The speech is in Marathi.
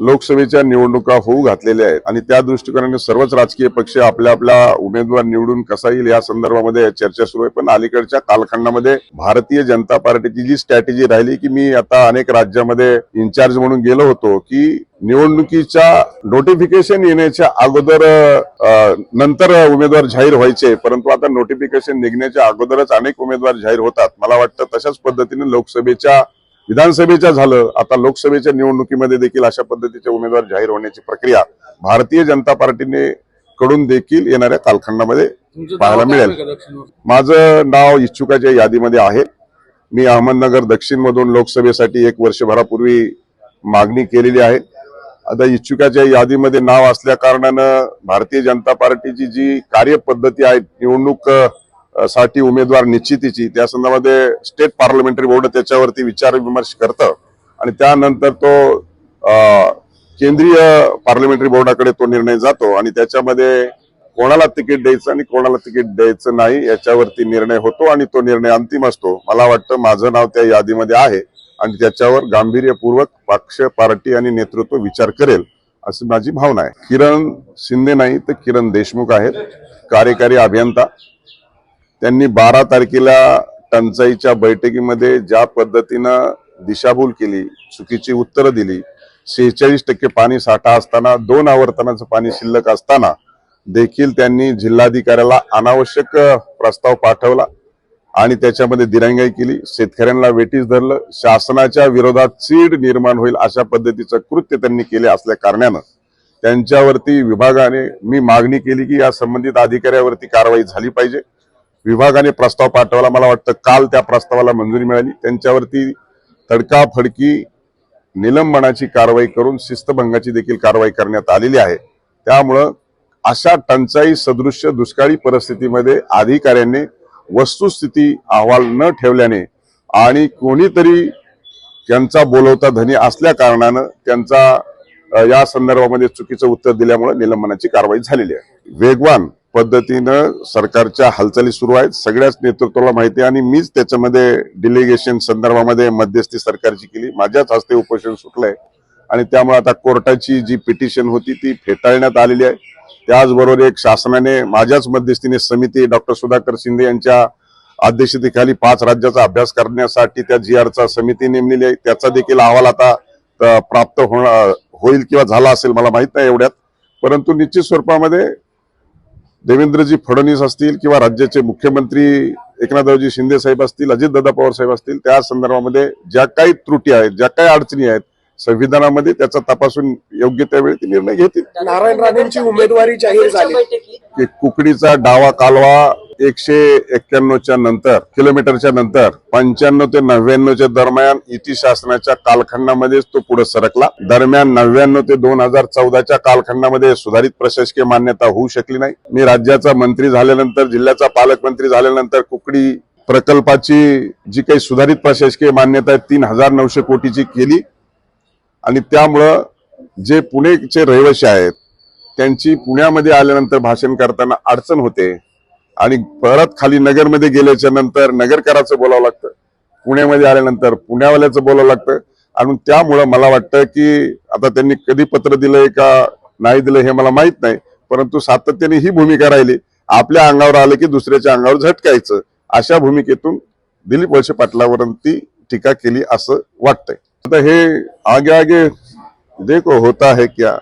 लोकसभेच्या निवडणुका होऊ घातलेल्या आहेत आणि त्या दृष्टिकोनाने सर्वच राजकीय पक्ष आपल्या आपल्या उमेदवार निवडून कसा येईल या संदर्भामध्ये चर्चा सुरू आहे. पण अलीकडच्या कालखंडामध्ये भारतीय जनता पार्टीची जी स्ट्रॅटेजी राहिली की मी आता अनेक राज्यामध्ये इन्चार्ज म्हणून गेलो होतो की निवडणुकीच्या नोटिफिकेशन येण्याच्या अगोदर नंतर उमेदवार जाहीर व्हायचे. परंतु आता नोटिफिकेशन निघण्याच्या अगोदरच अनेक उमेदवार जाहीर होतात. मला वाटतं तशाच पद्धतीने लोकसभेच्या विधानसभेच्या झालं आता लोकसभेच्या निवडणुकीमध्ये देखील अशा पद्धतीचे उमेदवार जाहीर होण्याची प्रक्रिया भारतीय जनता पार्टीने कडून देखील येणाऱ्या कालखंडामध्ये पाहायला मिळेल. माझं नाव इच्छुकाच्या यादीमध्ये आहे. मी अहमदनगर दक्षिण मधून लोकसभेसाठी एक वर्षभरापूर्वी मागणी केलेली आहे. आता इच्छुकाच्या यादीमध्ये नाव असल्या कारणानं भारतीय जनता पार्टीची जी कार्यपद्धती आहे निवडणूक साठी उमेदवार निश्चितीची त्या संदर्भामध्ये स्टेट पार्लमेंटरी बोर्ड त्याच्यावरती विचार विमर्श करतं. आणि त्यानंतर तो केंद्रीय पार्लमेंटरी बोर्डाकडे तो निर्णय जातो आणि त्याच्यामध्ये कोणाला तिकीट द्यायचं आणि कोणाला तिकीट द्यायचं नाही याच्यावरती निर्णय होतो आणि तो निर्णय अंतिम असतो. मला वाटतं माझं नाव त्या यादीमध्ये आहे आणि त्याच्यावर गांभीर्यपूर्वक पक्ष पार्टी आणि नेतृत्व विचार करेल अशी माझी भावना आहे. किरण शिंदे नाही तर किरण देशमुख आहेत. कार्यकारी अभियंता. त्यांनी बारा तारखेला टंचाईच्या बैठकीमध्ये ज्या पद्धतीनं दिशाभूल केली चुकीची उत्तरं दिली शेहेचाळीस टक्के पाणी साठा असताना दोन आवर्तनाचं पाणी शिल्लक असताना देखील त्यांनी जिल्हाधिकाऱ्याला अनावश्यक प्रस्ताव पाठवला आणि त्याच्यामध्ये दिरंगाई केली. शेतकऱ्यांना वेटीस धरलं. शासनाच्या विरोधात चीड निर्माण होईल अशा पद्धतीचं कृत्य त्यांनी केले असल्या कारणानं त्यांच्यावरती विभागाने मी मागणी केली की या संबंधित अधिकाऱ्यावरती कारवाई झाली पाहिजे. विभागाने प्रस्ताव पाठवला. मला वाटतं काल त्या प्रस्तावाला मंजुरी मिळाली. त्यांच्यावरती तडकाफडकी निलंबनाची कारवाई करून शिस्तभंगाची देखील कारवाई करण्यात आलेली आहे. त्यामुळं अशा टंचाई सदृश्य दुष्काळी परिस्थितीमध्ये अधिकाऱ्यांनी वस्तुस्थिती अहवाल न ठेवल्याने आणि कोणीतरी त्यांचा बोलवता धनी असल्या कारणानं त्यांचा या संदर्भामध्ये चुकीचं उत्तर दिल्यामुळे निलंबनाची कारवाई झालेली आहे. वेगवान पद्धतीनं सरकारच्या हालचाली सुरू आहेत. सगळ्याच नेतृत्वाला माहिती आहे आणि मीच त्याच्यामध्ये डिलिगेशन संदर्भामध्ये मध्यस्थी सरकारची केली. माझ्याच हस्ते उपोषण सुटलंय. आणि त्यामुळे आता कोर्टाची जी पिटिशन होती ती फेटाळण्यात आलेली आहे. त्याचबरोबर एक शासनाने माझ्याच मध्यस्थीने समिती डॉक्टर सुधाकर शिंदे यांच्या अध्यक्षतेखाली पाच राज्याचा अभ्यास करण्यासाठी त्या जी आरचा समिती नेमलेली आहे. त्याचा देखील अहवाल आता प्राप्त होणार होईल किंवा झाला असेल मला माहीत नाही एवढ्यात. परंतु निश्चित स्वरूपामध्ये देवेंद्रजी फडणवीस असतील किंवा राज्याचे मुख्यमंत्री एकनाथरावजी शिंदे साहेब असतील अजितदादा पवार साहेब असतील त्या संदर्भामध्ये ज्या काही त्रुटी आहेत ज्या काही अडचणी आहेत संविधानामध्ये त्याचा तपासून योग्य त्यावेळी ते निर्णय घेतील. नारायण राणेंची उमेदवारी जाहीर झाली. की कुकडीचा डावा कालवा एकशे एक्क्याण्णवच्या नंतर किलोमीटरच्या नंतर पंच्याण्णव ते नव्याण्णवच्या दरम्यान इति शासनाच्या कालखंडामध्येच तो पुढे सरकला. दरम्यान नव्याण्णव ते दोन हजार चौदाच्या कालखंडामध्ये सुधारित प्रशासकीय मान्यता होऊ शकली नाही. मी राज्याचा मंत्री झाल्यानंतर जिल्ह्याचा पालकमंत्री झाल्यानंतर कुकडी प्रकल्पाची जी काही सुधारित प्रशासकीय मान्यता आहे तीन हजार नऊशे कोटीची केली. आणि त्यामुळं जे पुणेचे रहिवासी आहेत त्यांची पुण्यामध्ये आल्यानंतर भाषण करताना अडचण होते. आणि परत खाली नगरमध्ये गेल्याच्यानंतर नगरकराचं बोलावं लागतं. पुण्यामध्ये आल्यानंतर पुण्यावाल्याचं बोलावं लागतं. आणि त्यामुळं मला वाटतं की आता त्यांनी कधी पत्र दिलंय का नाही दिलं हे मला माहीत नाही परंतु सातत्याने ही भूमिका राहिली. आपल्या अंगावर आलं की दुसऱ्याच्या अंगावर झटकायचं. अशा भूमिकेतून दिलीप वळसे पाटलावरती टीका केली असं वाटतंय. आता हे आगे आगे देखो होता है क्या?